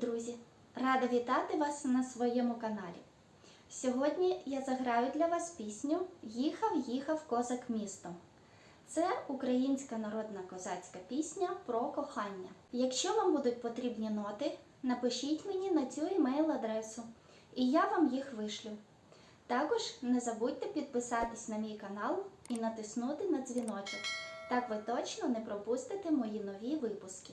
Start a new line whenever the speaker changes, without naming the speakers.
Друзі! Рада вітати вас на своєму каналі. Сьогодні я заграю для вас пісню Їхав, їхав козак містом. Це українська народна козацька пісня про кохання. Якщо вам будуть потрібні ноти, напишіть мені на цю емейл-адресу, і я вам їх вишлю. Також не забудьте підписатись на мій канал і натиснути на дзвіночок. Так ви точно не пропустите мої нові випуски.